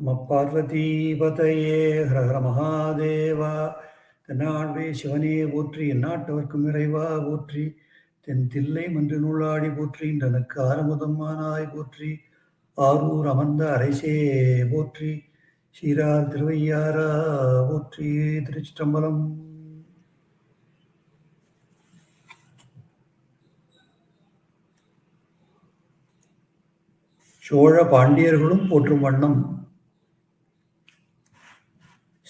நம பார்வதீபதையே ஹரஹர மகாதேவா. தென்னாடுவே சிவனே போற்றி எந்நாட்டவர்க்கும் இறைவா போற்றி. தென் தில்லை மன்று நூலாடி போற்றி தனக்கு ஆரமுதமானாய் போற்றி. ஆரூர் அமர்ந்த அரைசே போற்றி சீரார் திருவையாரா போற்றி. திருச்சிற்றம்பலம். சோழ பாண்டியர்களும் போற்றும் வண்ணம்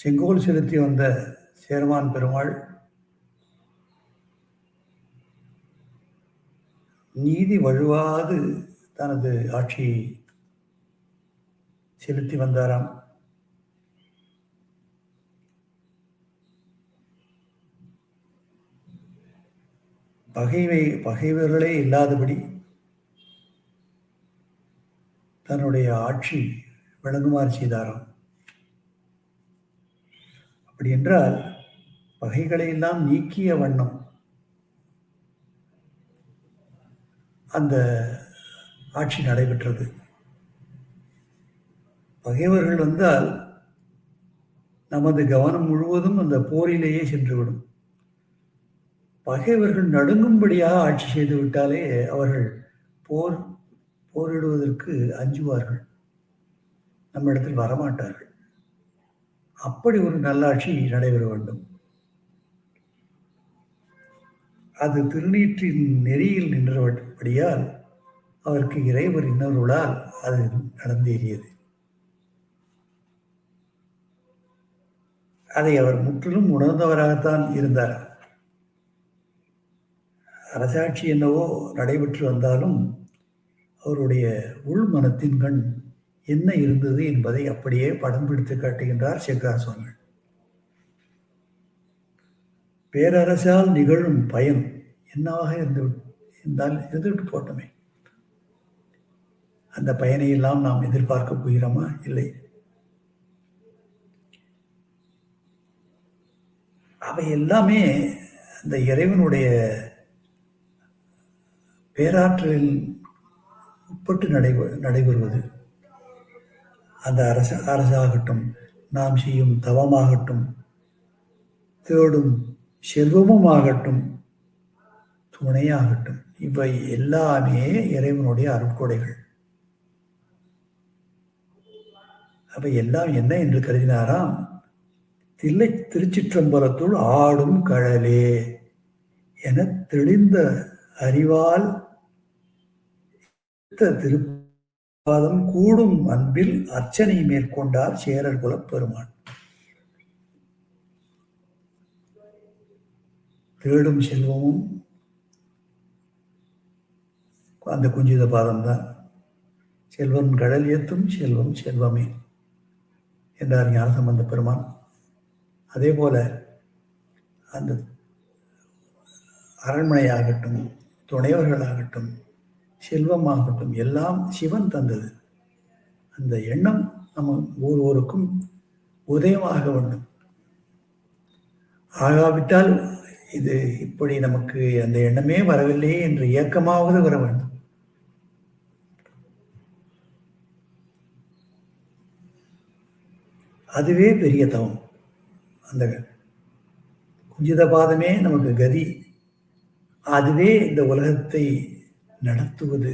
செங்கோல் செலுத்தி வந்த சேர்மான் பெருமாள் நீதி வழுவாது தனது ஆட்சியை செலுத்தி வந்தாராம். பகைவை பகைவர்களே இல்லாதபடி தன்னுடைய ஆட்சி விளங்குமாறு செய்தாராம். அப்படி என்றால் பகைகளை எல்லாம் நீக்கிய வண்ணம். அந்த ஆட்சி நடைபெற்றது. பகைவர்கள் வந்தால் நமது கவனம் முழுவதும் அந்த போரிலேயே சென்றுவிடும். பகைவர்கள் நடுங்கும்படியாக ஆட்சி செய்து விட்டாலே அவர்கள் போர் போரிடுவதற்கு அஞ்சுவார்கள். நம்ம இடத்தில் வரமாட்டார்கள். அப்படி ஒரு நல்லாட்சி நடைபெற வேண்டும். அது திருநீற்றின் நெறியில் நின்றபடியால் அவருக்கு இறைவர் இன்னொருளால் அது நடந்தேறியது. அதை அவர் முற்றிலும் உணர்ந்தவராகத்தான் இருந்தார். அரசாட்சி என்னவோ நடைபெற்று வந்தாலும் அவருடைய உள் மனத்தின் கண் என்ன இருந்தது என்பதை அப்படியே படம் பிடித்து காட்டுகின்றார் சேகரா சுவாமிகள். பேரரசால் நிகழும் பயன் என்னவாக இருந்து இருந்தால் இருந்துவிட்டு போட்டோமே அந்த பயனை எல்லாம் நாம் எதிர்பார்க்க போகிறோமா? இல்லை. அவை எல்லாமே அந்த இறைவனுடைய பேராற்றலில் உட்பட்டு நடைபெ நடைபெறுவது. அந்த அரச அரசாகட்டும் நாம் செய்யும் தவமாகட்டும் தேடும் செல்வமும் ஆகட்டும் துணையாகட்டும். இவை எல்லாமே இறைவனுடைய அருட்கொடைகள். அவை எல்லாம் என்ன என்று கருதினாராம்? தில்லை திருச்சிற்றம்பலத்துள் ஆடும் கழலே என தெளிந்த அறிவால் பாதம் கூடும் அன்பில் அர்ச்சனை மேற்கொண்டார் சேரர் குலப் பெருமான் தேடும் செல்வமும் அந்த குஞ்சித பாதம் தான் செல்வம் கடல் ஏத்தும் செல்வம் செல்வமே என்றார் ஞானசம்பந்த பெருமான். அதே போல அந்த அரண்மனையாகட்டும் துணைவர்களாகட்டும் செல்வமாகட்டும். எல்லாம் சிவன் தந்தது. அந்த எண்ணம் நம்ம ஒவ்வொருவருக்கும் உதயமாக வேண்டும். ஆகாவிட்டால் இது இப்படி நமக்கு அந்த எண்ணமே வரவில்லையே என்று இயக்கமாவது வர வேண்டும். அதுவே பெரிய தவம். அந்த குஞ்சித பாதமே நமக்கு கதி. அதுவே இந்த உலகத்தை நடத்துவது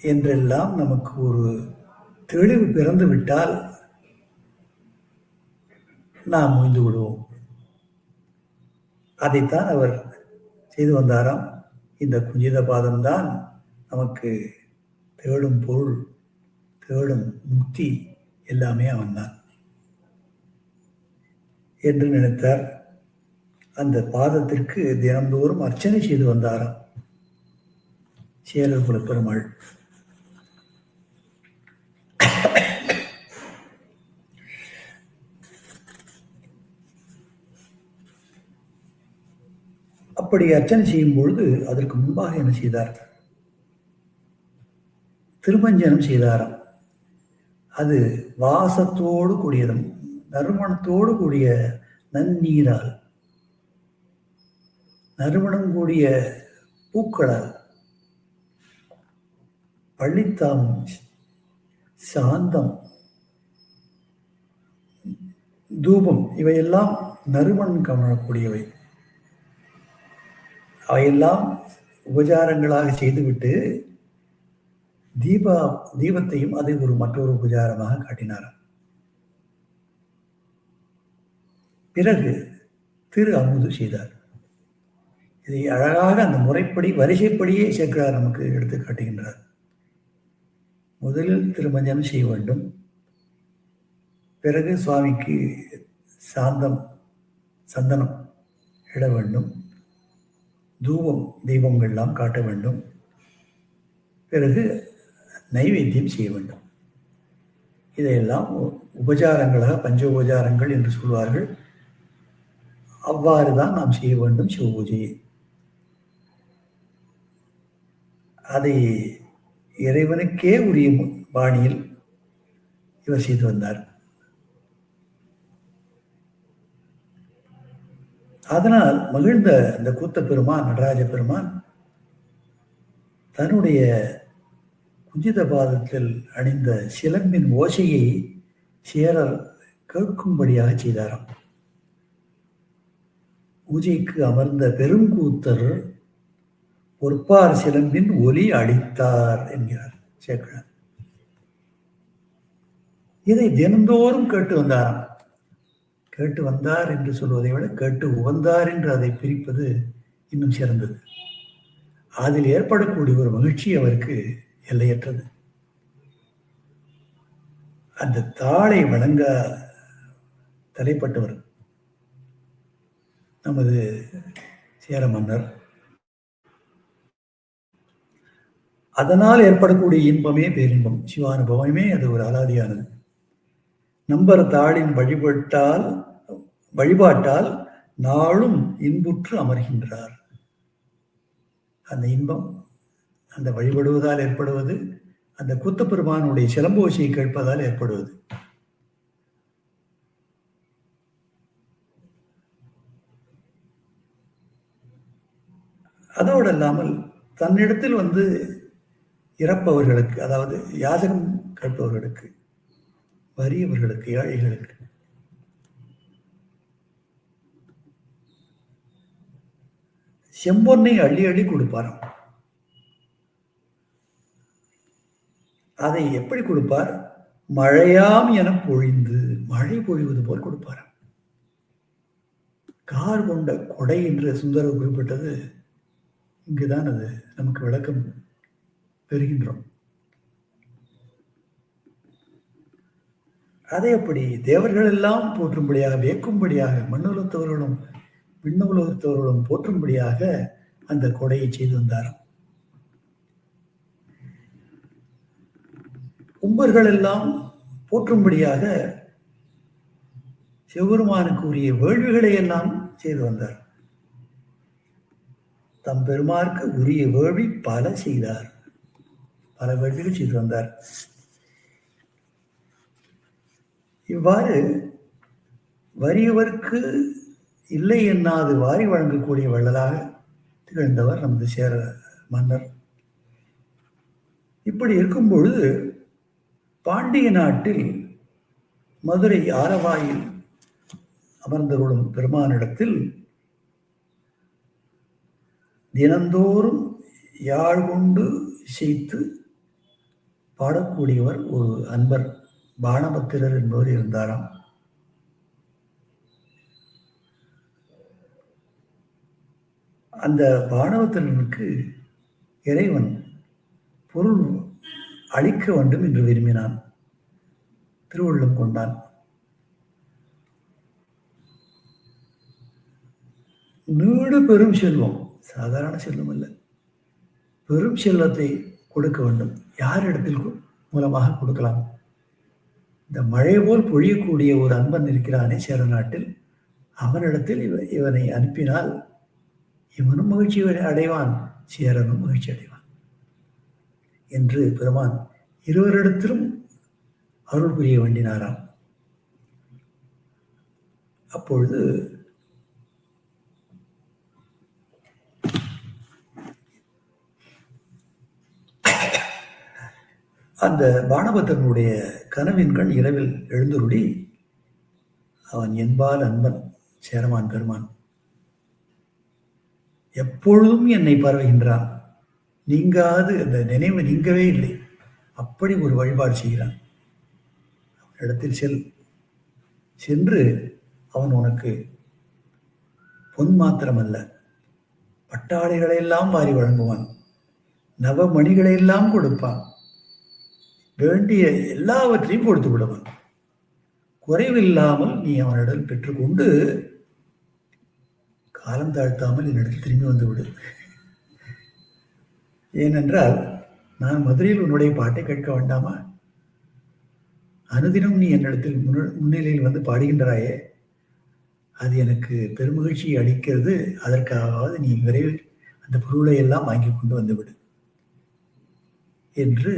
என்றெல்லாம் நமக்கு ஒரு தெளிவு பிறந்து விட்டால் நாம் முடிந்து விடுவோம். அதைத்தான் அவர் செய்து வந்தாராம். இந்த குஞ்சித பாதம்தான் நமக்கு தேடும் பொருள் தேடும் முக்தி எல்லாமே அவன்தான் என்று நினைத்தார். அந்த பாதத்திற்கு தினந்தோறும் அர்ச்சனை செய்து வந்தாராம். சேரர் குல பெருமாள். அப்படி அர்ச்சனை செய்யும் பொழுது அதற்கு முன்பாக என்ன செய்தார்? திருமஞ்சனம் செய்தாராம். அது வாசத்தோடு கூடியதும் நறுமணத்தோடு கூடிய நன்னீரால் நறுமணம் கூடிய பூக்களால் பள்ளித்தாமும் சாந்தம். தூபம் இவையெல்லாம் நறுமண் கமழக்கூடியவை. அவையெல்லாம் உபச்சாரங்களாக செய்துவிட்டு தீபா தீபத்தையும் அதை ஒரு மற்றொரு உபச்சாரமாக காட்டினார் பிறகு திரு அமுது செய்தார். இதை அழகாக அந்த முறைப்படி வரிசைப்படியே சேர்க்கிறார் நமக்கு எடுத்து காட்டுகின்றார் முதலில் திருமஞ்சனம் செய்ய வேண்டும். பிறகு சுவாமிக்கு சாந்தம் சந்தனம் இட வேண்டும். தூபம் தெய்வங்கள்லாம் காட்ட வேண்டும். பிறகு நைவேத்தியம் செய்ய வேண்டும். இதையெல்லாம் உபச்சாரங்களாக பஞ்ச உபச்சாரங்கள் என்று சொல்வார்கள். அவ்வாறு தான் நாம் செய்ய வேண்டும் சிவ பூஜையை. அதை இறைவனுக்கே உரிய பாணியில் இவர் செய்து வந்தார். அதனால் மகிழ்ந்த இந்த கூத்த பெருமான் நடராஜ பெருமான் தன்னுடைய குஞ்சித பாதத்தில் அணிந்த சிலம்பின் ஓசையை சேரர் கேட்கும்படியாக செய்தாராம். பூஜைக்கு அமர்ந்த பெருங்கூத்தர் பொற்பார் சிலம்பின் ஒலி அடித்தார் என்கிறார் சேக்கிழார் இதை தினந்தோறும் கேட்டு வந்தாராம். கேட்டு வந்தார் என்று சொல்வதை விட கேட்டு உவந்தார் என்று அதை பிரிப்பது இன்னும் சிறந்தது. அதில் ஏற்படக்கூடிய ஒரு மகிழ்ச்சி அவருக்கு எல்லையற்றது. அந்த தாளை வழங்க தலைப்பட்டவர் நமது சேர மன்னர் அதனால் ஏற்படக்கூடிய இன்பமே பேரின்பம். சிவானுபவமே அது ஒரு அலாதியானது. நம்பர் தாளின் வழிபட்டால் வழிபாட்டால் நாளும் இன்புற்று அமர்கின்றார். அந்த இன்பம் அந்த வழிபடுவதால் ஏற்படுவது அந்த குத்தப்பெருமானுடைய சிலம்போசையை கேட்பதால் ஏற்படுவது. அதோடு அல்லாமல் தன்னிடத்தில் வந்து இறப்பவர்களுக்கு அதாவது யாதகம் கேட்பவர்களுக்கு வறியவர்களுக்கு ஏழைகளுக்கு. செம்பொன்னை அள்ளி அள்ளி கொடுப்பாராம். அதை எப்படி கொடுப்பார்? மழையாம் என பொழிந்து மழை பொழிவது போல் கொடுப்பாராம். கார் கொண்ட கொடை என்று சுந்தரர் குறிப்பிட்டது இங்குதான் அது நமக்கு விளக்கம் பெறுகின்றோம். அதை அப்படி தேவர்கள் எல்லாம் போற்றும்படியாக வேக்கும்படியாக மண்ணுலத்தவர்களும் விண்ணுலகத்தவர்களும் போற்றும்படியாக அந்த கொடையை செய்து வந்தார் கும்பர்கள் எல்லாம் போற்றும்படியாக சிவபெருமானுக்கு உரிய வேள்விகளை எல்லாம் செய்து வந்தார். தம் பெருமாருக்கு உரிய வேள்வி பல செய்தார். பல வேள்விகள் செய்து வந்தார். இவ்வாறு வறியவர்க்கு இல்லை என்னாது வாரி வழங்கக்கூடிய வள்ளலாக திகழ்ந்தவர் நமது சேர மன்னர். இப்படி இருக்கும் பொழுது பாண்டிய நாட்டில் மதுரை ஆரவாயில் அமர்ந்தருளும் பெருமானிடத்தில் தினந்தோறும் யாழ் கொண்டு இசைத்து பாடக்கூடியவர் ஒரு அன்பர் பானபத்திரர் என்பவர் இருந்தாராம். அந்த பானபத்திரனுக்கு இறைவன் பொருள் அளிக்க வேண்டும் என்று விரும்பினான். திருவள்ளம் கொண்டான். நீடு பெரும் செல்வம் சாதாரண செல்வம் அல்ல. பெரும் செல்வத்தை கொடுக்க வேண்டும். யார் இடத்தில் மூலமாக கொடுக்கலாம்? இந்த மழை போல் பொழியக்கூடிய ஒரு அன்பன் இருக்கிறானே சேர நாட்டில். அவனிடத்தில் இவ இவனை அனுப்பினால் இவனும் மகிழ்ச்சி அடைவான் சேரனும் மகிழ்ச்சி அடைவான் என்று பெருமான் இருவரிடத்திலும் அருள் புரிய வேண்டினாராம். அப்பொழுது அந்த பானபத்திரனுடைய கனவின் கண் இரவில் எழுந்துருடி அவன் என்பால் அன்பன் சேரமான் பெருமான். எப்பொழுதும் என்னை பரவுகின்றான் நீங்காது அந்த நினைவு நீங்கவே இல்லை. அப்படி ஒரு வழிபாடு செய்கிறான். இடத்தில் செல் சென்று அவன் உனக்கு பொன் மாத்திரமல்ல பட்டாடைகளையெல்லாம் வாரி வழங்குவான். நவமணிகளை எல்லாம் கொடுப்பான். வேண்டிய எல்லாவற்றையும் கொடுத்து விடுவன் குறைவில்லாமல் நீ அவனிடம் பெற்றுக்கொண்டு காலம் தாழ்த்தாமல் என்னிடத்தில் திரும்பி வந்து விடு ஏனென்றால் நான் மதுரையில் உன்னுடைய பாட்டை கேட்க வேண்டாமா? அனுதினம் நீ என்னிடத்தில் முன்னிலையில் வந்து பாடுகின்றாயே அது எனக்கு பெருமகிழ்ச்சியை அளிக்கிறது. அதற்காகவாவது நீ விரைவில் அந்த பொருளை எல்லாம் வாங்கி கொண்டு வந்துவிடு என்று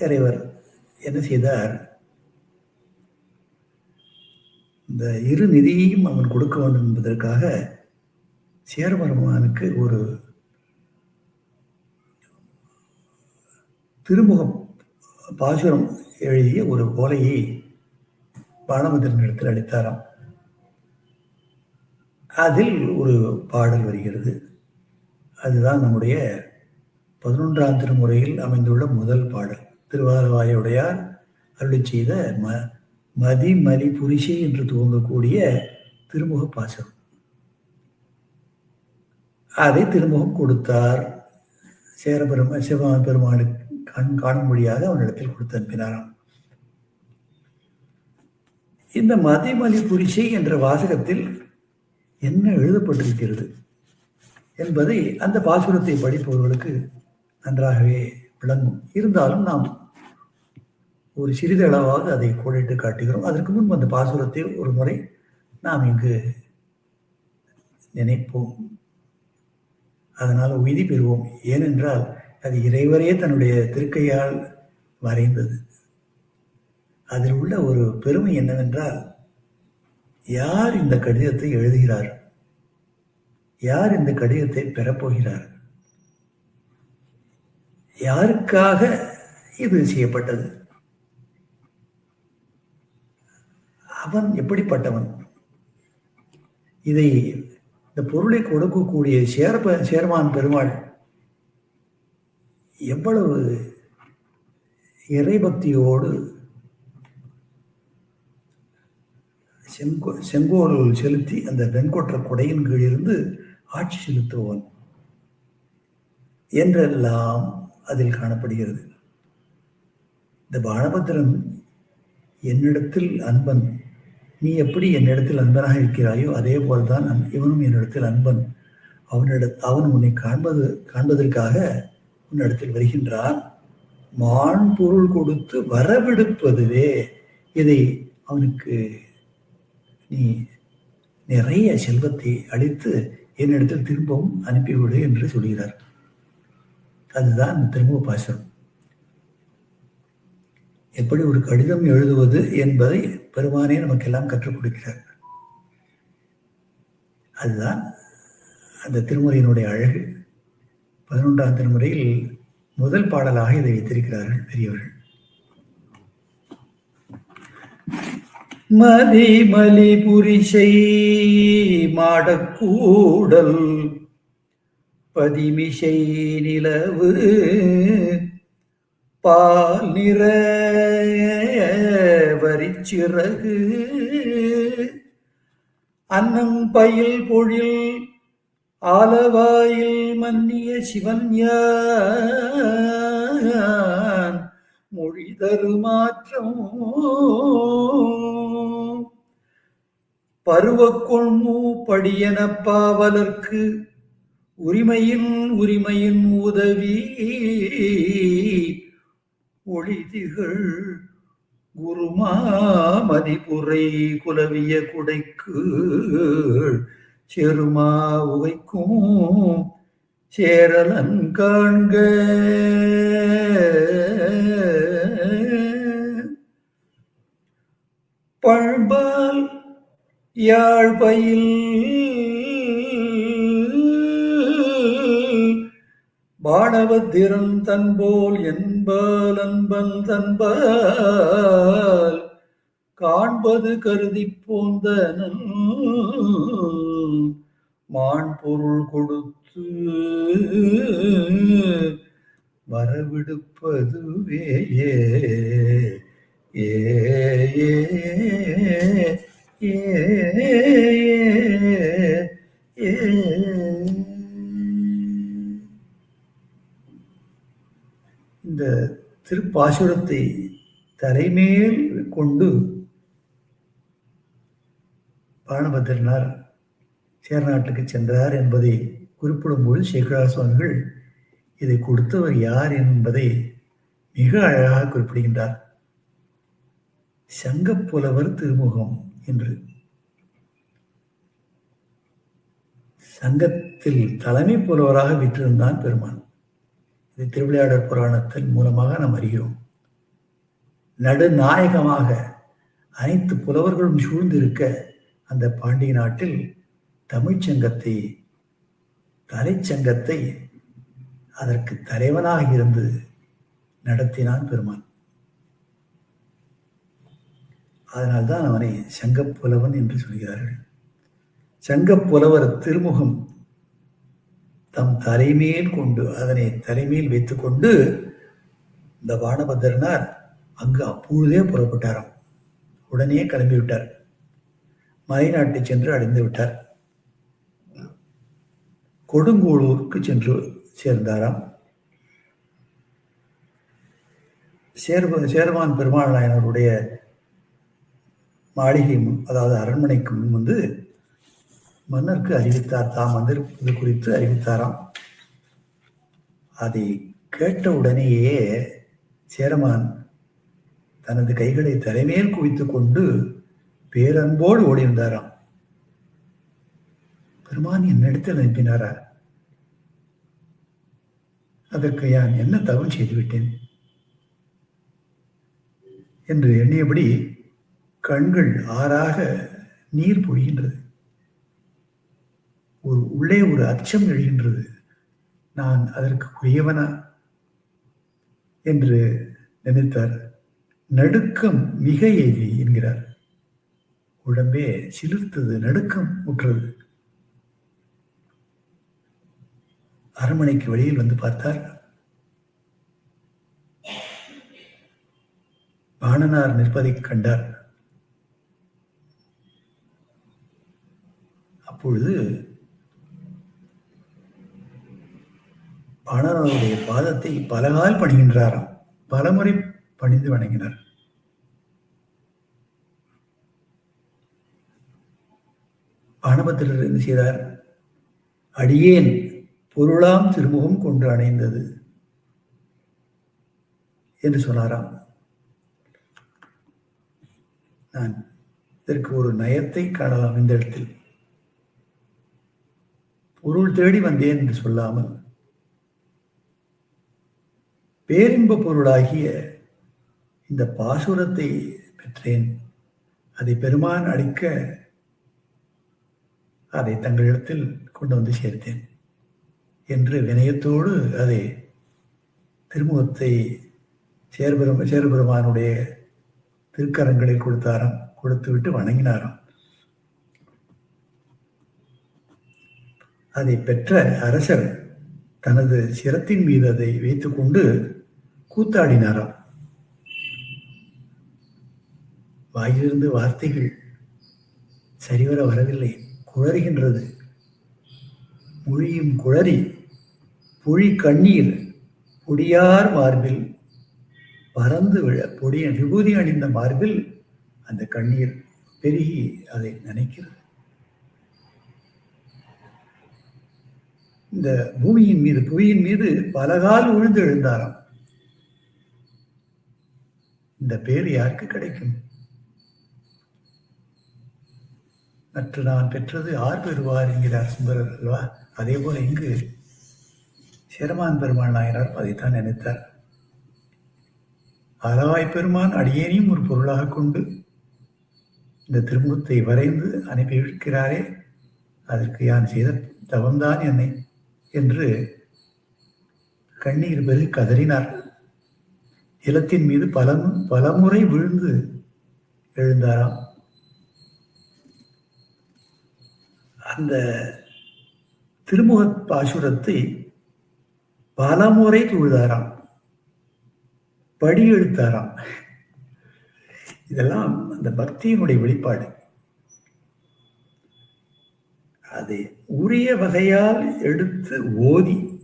இறைவர் என்ன செய்தார்? இந்த இரு நிதியையும் அவன் கொடுக்க வேண்டும் என்பதற்காக சேரபெருமானுக்கு ஒரு திருமுகம் பாசுரம் எழுதிய ஒரு ஓலையை பானமந்திரனிடத்தில் அளித்தாராம். அதில் ஒரு பாடல் வருகிறது. அதுதான் நம்முடைய பதினொன்றாம் திருமுறையில் அமைந்துள்ள முதல் பாடல். திருவாரவாயுடையார் அருளி செய்த ம மதிமலி புரிசை என்று துவங்கக்கூடிய திருமுக பாசம் அதை திருமுகம் கொடுத்தார். சேரபெரும சிவ பெருமானுக்கு கண் காணும்படியாக அவனிடத்தில் கொடுத்து அனுப்பினாராம். இந்த மதிமலி புரிசை என்ற வாசகத்தில் என்ன எழுதப்பட்டிருக்கிறது என்பதை அந்த பாசுரத்தை படிப்பவர்களுக்கு நன்றாகவே விளங்கும். இருந்தாலும் நாம் ஒரு சிறிதளவாக அதை கோடிட்டு காட்டுகிறோம். அதற்கு முன்பு அந்த பாசுரத்தை ஒரு முறை நாம் இங்கு நினைப்போம். அதனால் உய்தி பெறுவோம். ஏனென்றால் அது இறைவரே தன்னுடைய திருக்கையால் வரைந்தது. அதில் உள்ள ஒரு பெருமை என்னவென்றால் யார் இந்த கடிதத்தை எழுதுகிறார்? யார் இந்த கடிதத்தை பெறப்போகிறார்? யாருக்காக இது செய்யப்பட்டது? அவன் எப்படிப்பட்டவன்? இதை இந்த பொருளை கொடுக்கக்கூடிய சேர்ப சேர்மான் பெருமாள் எவ்வளவு இறைபக்தியோடு செங்கோ செங்கோல் செலுத்தி அந்த வெண்கொற்ற கொடையின் கீழிருந்து ஆட்சி செலுத்துவன் என்றெல்லாம் அதில் காணப்படுகிறது. இந்த பானபத்திரன் என்னிடத்தில் அன்பன். நீ எப்படி என்னிடத்தில் அன்பனாக இருக்கிறாயோ அதே போல்தான் இவனும் என்னிடத்தில் அன்பன். அவனிட அவன் உன்னை காண்பது காண்பதற்காக உன்னிடத்தில் வருகின்றான். மான் பொருள் கொடுத்து வரவெடுப்பதுவே இதை அவனுக்கு நீ நிறைய செல்வத்தை அளித்து என்னிடத்தில் திரும்பவும் அனுப்பிவிடு என்று சொல்கிறார். அதுதான் திரும்ப பாசம் எப்படி ஒரு கடிதம் எழுதுவது என்பதை பெருமானே நமக்கெல்லாம் கற்றுக் கொடுக்கிறார். அதுதான் அந்த திருமுறையினுடைய அழகு. பதினொன்றாம் திருமுறையில் முதல் பாடலாக இதை வைத்திருக்கிறார்கள் பெரியவர்கள். மதிமலி புரிசை மாடக்கூடல் பதிமிசை நிலவு பால் நிற வரிச்சிறகு அன்னம் பயில் பொழில் ஆலவாயில் மன்னிய சிவன் யான் மொழி தருமாற்றம் பருவக்கொள்மூ படியன பாவலர்க்கு உரிமையின் உரிமையின் உதவி. ஒளிதிகள் குருமாமதிபுரை குலவிய குடைக்கு செருமா உகைக்கும் சேரலன் காண்க. பண்பால் யாழ்பயில் வானவத்திறன் தன்போல் என்பால் அன்பன் தன்பால் காண்பது கருதி போந்தனன் மான் பொருள் கொடுத்து வரவிடுப்பதுவே ஏ ஏ ஏ ஏ இந்த திருப்பாசுரத்தை தரைமேல் கொண்டு பானபத்திரனார் சேர்நாட்டுக்கு சென்றார் என்பதை குறிப்பிடும்போது சேகரா சுவாமிகள் இதை கொடுத்தவர் யார் என்பதை மிக அழகாக குறிப்பிடுகின்றார். சங்கப்புலவர் திருமுகம் என்று. சங்கத்தில் தலைமை புலவராக விற்றிருந்தான் பெருமான். இது திருவிளையாடற் புராணத்தின் மூலமாக நாம் அறிகிறோம். நடுநாயகமாக அனைத்து புலவர்களும் சூழ்ந்திருக்க அந்த பாண்டிய நாட்டில் தமிழ்ச்சங்கத்தை தலைச்சங்கத்தை அதற்கு தலைவனாக இருந்து நடத்தினான் பெருமான். அதனால்தான் அவனை சங்கப்புலவன் என்று சொல்கிறார்கள். சங்கப்புலவர் திருமுகம் தம் தலைமையில் கொண்டு அதனை தலைமையில் வைத்துக்கொண்டு இந்த வானபத்திரனார் அங்கு அப்பொழுதே புறப்பட்டாராம். உடனே கிளம்பிவிட்டார். மலைநாட்டை சென்று அடைந்து விட்டார். கொடுங்கோளூருக்கு சென்று சேர்ந்தாராம். சேர்வ சேர்வான் பெருமாள் நாயனருடைய மாளிகை முன் அதாவது அரண்மனைக்கு முன் வந்து மன்னருக்கு அறிவித்தார். தாம் வந்திருப்பது குறித்து அறிவித்தாராம். அதை கேட்ட உடனேயே சேரமான் தனது கைகளை தலைமையில் குவித்து கொண்டு பேரன்போடு ஓடியிருந்தாராம் பெருமான் என்னிடத்தில் அனுப்பினாரா? அதற்கு யான் என்ன தவறு செய்துவிட்டேன்? என்று எண்ணியபடி கண்கள் ஆறாக நீர் பொழிகின்றது. உள்ளே ஒரு அச்சம் எழுகின்றது. நான் அதற்கு உரியவனா? என்று நினைத்தார். நடுக்கம் மிக எய்தி என்கிறார். உடம்பே சிலிர்த்தது நடுக்கம் உற்றது. அரண்மனைக்கு வெளியில் வந்து பார்த்தார். பாணனார் நிற்பதை கண்டார். அப்பொழுது ஆனால் அவருடைய பாதத்தை பலகால் பணிகின்றாராம். பலமுறை பணிந்து வணங்கினார். பானபத்திரர் என்ன செய்தார்? அடியேன் பொருளாம் திருமுகம் கொண்டு அணைந்தது என்று சொன்னாராம். நான் இதற்கு ஒரு நயத்தை காணலாம் இந்த இடத்தில். பொருள் தேடி வந்தேன் என்று சொல்லாமல் பேரின்ப பொருளாகிய இந்த பாசுரத்தை பெற்றேன். அதை பெருமான் அளிக்க அதை தங்களிடத்தில் கொண்டு வந்து சேர்த்தேன் என்று வினயத்தோடு அதை திருமுகத்தை சேர்பெரும் சேர்பெருமானுடைய திருக்கரங்களில் கொடுத்தாராம் கொடுத்துவிட்டு வணங்கினாராம். அதை பெற்ற அரசர் தனது சிரத்தின் மீது அதை வைத்துக்கொண்டு கூத்தாடினாராம் வாயிலிருந்து வார்த்தைகள் சரிவர வரவில்லை. குழறுகின்றது. மொழியும் குழறி பொழி கண்ணீர் பொடியார் மார்பில் பறந்து விழ பொடிய விபூதி அணிந்த மார்பில் அந்த கண்ணீர் பெருகி அதை நினைக்கிறது. இந்த பூமியின் மீது புவியின் மீது பலகால் உழுந்து எழுந்தாராம். இந்த பேர் யாருக்கு கிடைக்கும்? மற்ற நான் பெற்றது ஆர் பெறுவார் என்கிறார் சுந்தரர் அல்வா அதே போல இங்கு சிரமான் பெருமாள் நாயனார் அதைத்தான் நினைத்தார். ஆலவாய் பெருமான் அடியேனையும் ஒரு பொருளாக கொண்டு இந்த திருமுகத்தை வரைந்து அனுப்பி அதற்கு யான் செய்த தவம்தான் என்னை என்று கண்ணீர் பெரு கதறினார். நிலத்தின் மீது பல பலமுறை விழுந்து எழுந்தாராம். அந்த திருமுக பாசுரத்தை பலமுறை தொழுதாராம். படி எழுத்தாராம். இதெல்லாம் அந்த பக்தியினுடைய வெளிப்பாடு. அதை உரிய வகையால் எடுத்து ஓதி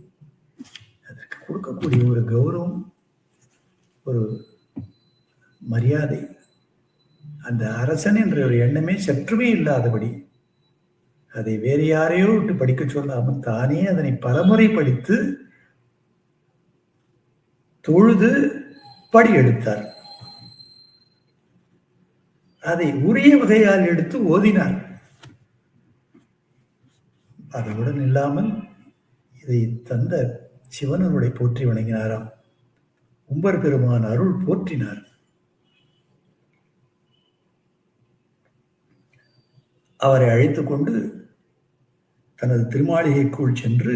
அதற்கு கொடுக்கக்கூடிய ஒரு கௌரவம் ஒரு மரியாதை. அந்த அரசன் என்ற ஒரு எண்ணமே சற்றுமே இல்லாதபடி அதை வேறு யாரையோ விட்டு படிக்க சொல்லாமல் தானே அதனை பலமுறை படித்து தொழுது படி எடுத்தார். அதை உரிய வகையால் எடுத்து ஓதினார். அதனுடன் இல்லாமல் இதை தந்த சிவனனுடைய போற்றி வணங்கினாராம். உம்பர் பெருமான் அருள் போற்றினார். அவரை அழைத்து கொண்டு தனது திருமாளிகைக்குள் சென்று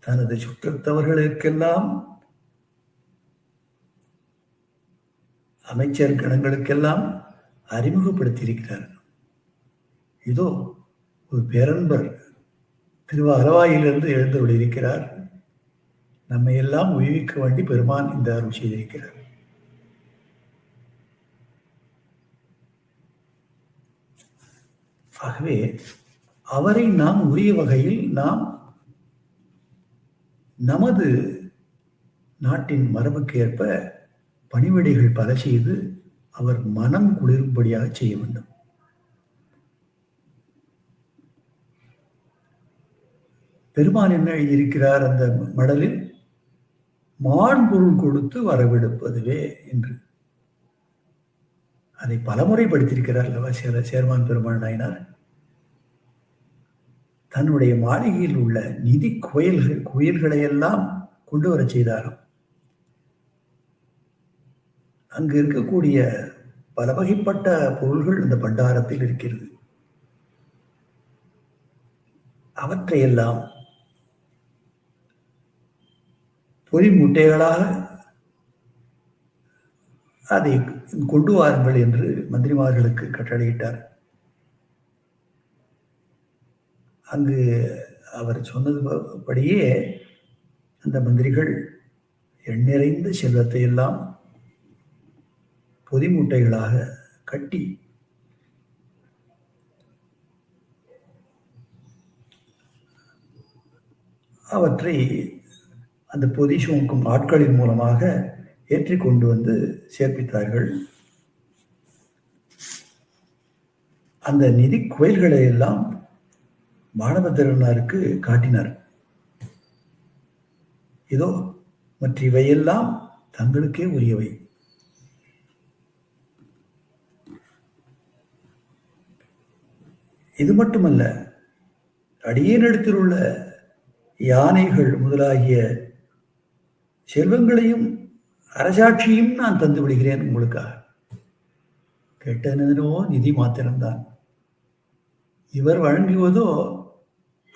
தனது சுற்றத்தவர்களுக்கெல்லாம் அமைச்சர் கணங்களுக்கெல்லாம் அறிமுகப்படுத்தியிருக்கிறார். இதோ ஒரு பேரன்பர் திருவாரவாயிலிருந்து எழுந்தருள் இருக்கிறார் நம்மை எல்லாம் உயிர்க்க வேண்டி பெருமான் இந்த அருள் செய்திருக்கிறார். ஆகவே அவரை நாம் உரிய வகையில் நாம் நமது நாட்டின் மரபுக்கு ஏற்ப பணிவிடைகள் பல செய்து அவர் மனம் குளிரும்படியாக செய்ய வேண்டும். பெருமான் என்ன எழுதியிருக்கிறார் அந்த மடலில்? மான் பொருள் கொடுத்து வரவெடுப்பதுவே என்று. அதை பலமுறை படித்திருக்கிறார் அல்லவா சேர சேர்மான் பெருமாள் நாயனார். தன்னுடைய மாளிகையில் உள்ள நிதி குயல்கள் குயல்களை எல்லாம் கொண்டு வர செய்தாராம். அங்கு இருக்கக்கூடிய பல வகைப்பட்ட பொருள்கள் இந்த பண்டாரத்தில் இருக்கிறது. அவற்றையெல்லாம் பொறி முட்டைகளாக அதை கொண்டு வாருங்கள் என்று மந்திரிமார்களுக்கு கட்டளையிட்டார். அங்கு அவர் சொன்னது படியே அந்த மந்திரிகள் எண்ணிறைந்த செல்வத்தை எல்லாம் பொதி மூட்டைகளாக கட்டி அவற்றை அந்த பொதி சுமக்கும் ஆட்களின் மூலமாக ஏற்றி கொண்டு வந்து சேர்ப்பித்தார்கள். அந்த நிதி கோயில்களை எல்லாம் மாணவத்திறனாருக்கு காட்டினார். இதோ மற்ற இவையெல்லாம் தங்களுக்கே உரியவை. இது மட்டுமல்ல அடியேனிடத்தில் உள்ள யானைகள் முதலாகிய செல்வங்களையும் அரசாட்சியும் நான் தந்து விடுகிறேன் உங்களுக்காக. கெட்டனோ நிதி மாத்திரம்தான். இவர் வழங்குவதோ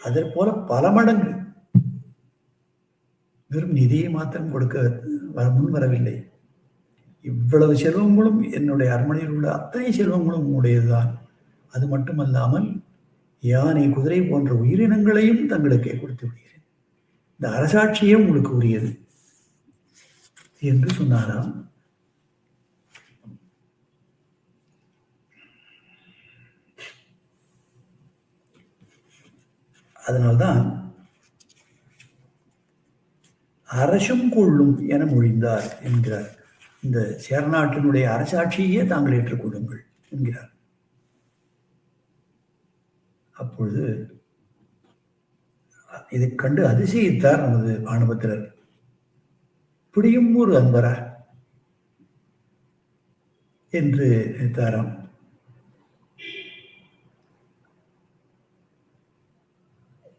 அதற்போல பல மடங்கு. வெறும் நிதியை மாத்திரம் கொடுக்க வர முன் வரவில்லை. இவ்வளவு செல்வங்களும் என்னுடைய அரண்மனையில் உள்ள அத்தனை செல்வங்களும் உங்களுடையதுதான் அது மட்டுமல்லாமல் யானை குதிரை போன்ற உயிரினங்களையும் தங்களுக்கே கொடுத்து விடுகிறேன். இந்த அரசாட்சியே உங்களுக்கு உரியது. என்று சொன்னாராம். அதனால்தான் அரசும் கொள்ளும் என மொழிந்தார் என்கிறார். இந்த சேரநாட்டினுடைய அரசாட்சியே தாங்கள் ஏற்றுக்கொள்ளுங்கள் என்கிறார். அப்பொழுது இதை கண்டு அதிசயித்தார் நமது ஆணவத்தினர் இப்படியும் ஒரு அன்பரா? என்று நினைத்தாராம்.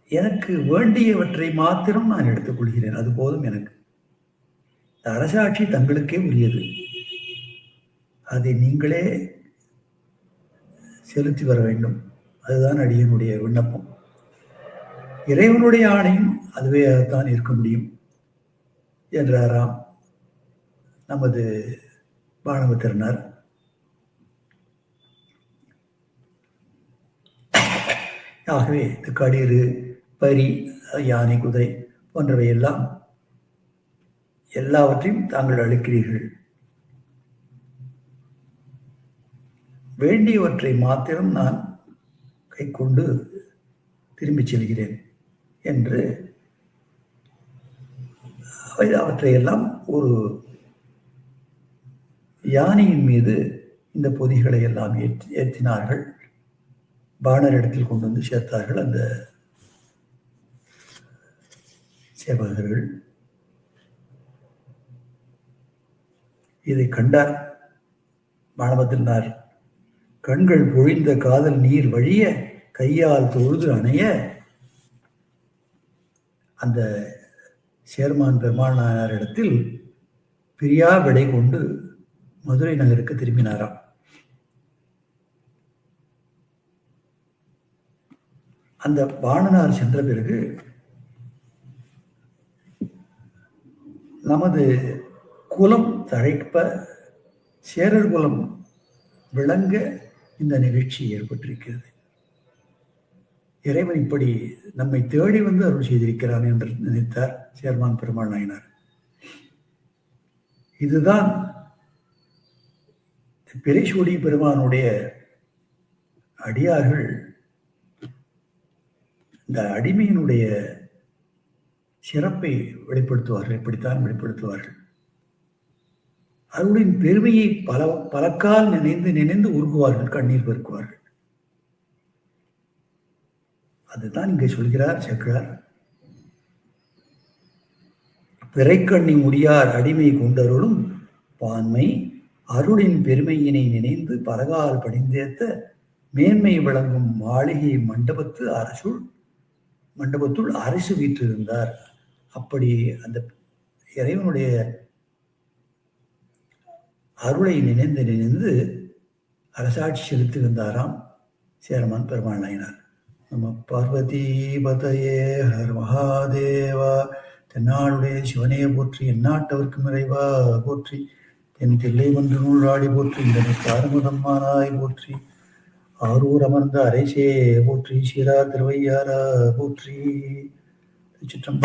எனக்கு வேண்டியவற்றை மாத்திரம் நான் எடுத்துக்கொள்கிறேன். அது போதும் எனக்கு. அரசாட்சி தங்களுக்கே உரியது. அதை நீங்களே செலுத்தி வர வேண்டும். அதுதான் அடியனுடைய விண்ணப்பம். இறைவனுடைய ஆணையும் அதுவே தான் இருக்க முடியும். என்றாராம். நமது பானபத்திரனார் ஆகவே இந்த கடிறு பரி யானை குதிரை போன்றவை எல்லாம் எல்லாவற்றையும் தாங்கள் அளிக்கிறீர்கள். வேண்டியவற்றை மாத்திரம் நான் கை கொண்டு திரும்பிச் செல்கிறேன் என்று அவற்றையெல்லாம் ஒரு யானையின் மீது இந்த பொதிகளை எல்லாம் ஏற்றி ஏற்றினார்கள். பாணர் இடத்தில் கொண்டு வந்து சேர்த்தார்கள் அந்த சேவகர்கள். இதை கண்டார் மாணவத்தினார். கண்கள் பொழிந்த காதல் நீர் வழிய கையால் தொழுது அணைய அந்த சேர்மான் பெருமானார் இடத்தில் பிரியா விடை கொண்டு மதுரை நகருக்கு திரும்பினாராம். அந்த பாணனார் சென்ற பிறகு நமது குலம் தழைப்ப சேரர் குலம் விளங்க இந்த நிகழ்ச்சி ஏற்பட்டிருக்கிறது. இறைவன் இப்படி நம்மை தேடி வந்து அருள் செய்திருக்கிறான் என்று நினைத்தார். சேர்மான் பெருமாள் நாயனார். இதுதான் பெரிசூடி பெருமானுடைய அடியார்கள் இந்த அடிமையினுடைய சிறப்பை வெளிப்படுத்துவார்கள் இப்படித்தான் வெளிப்படுத்துவார்கள். அவருடைய பெருமையை பல பலக்கால் நினைந்து நினைந்து உருகுவார்கள் கண்ணீர் பெருக்குவார்கள். அதுதான் இங்கே சொல்கிறார் சக்கரார் பிறைக்கண்ணி முடியார் அடிமை கொண்டருளும் பான்மை அருளின் பெருமையினை நினைந்து பலகால் படிந்தேத்த மேன்மை விளங்கும் மாளிகை மண்டபத்து அரசுள் மண்டபத்துள் அரசு வீற்றிருந்தார். அப்படி அந்த இறைவனுடைய அருளை நினைந்து நினைந்து அரசாட்சி செலுத்தியிருந்தாராம் சேரமான் பெருமாள் நாயனார். நம்ம பார்வதி பதையே ஹர் மகாதேவா என்னாளுடைய சிவனையை போற்றி எந்நாட்டவர்க்கும் நிறைவா போற்றி என் தில்லை ஒன்று நூலாடி போற்றி இந்த ஆறுமுகம்மானாய் போற்றி ஆரூர் அமர்ந்த அரைசே போற்றி சீரா திருவையாரா போற்றி. சிற்றம்பலம்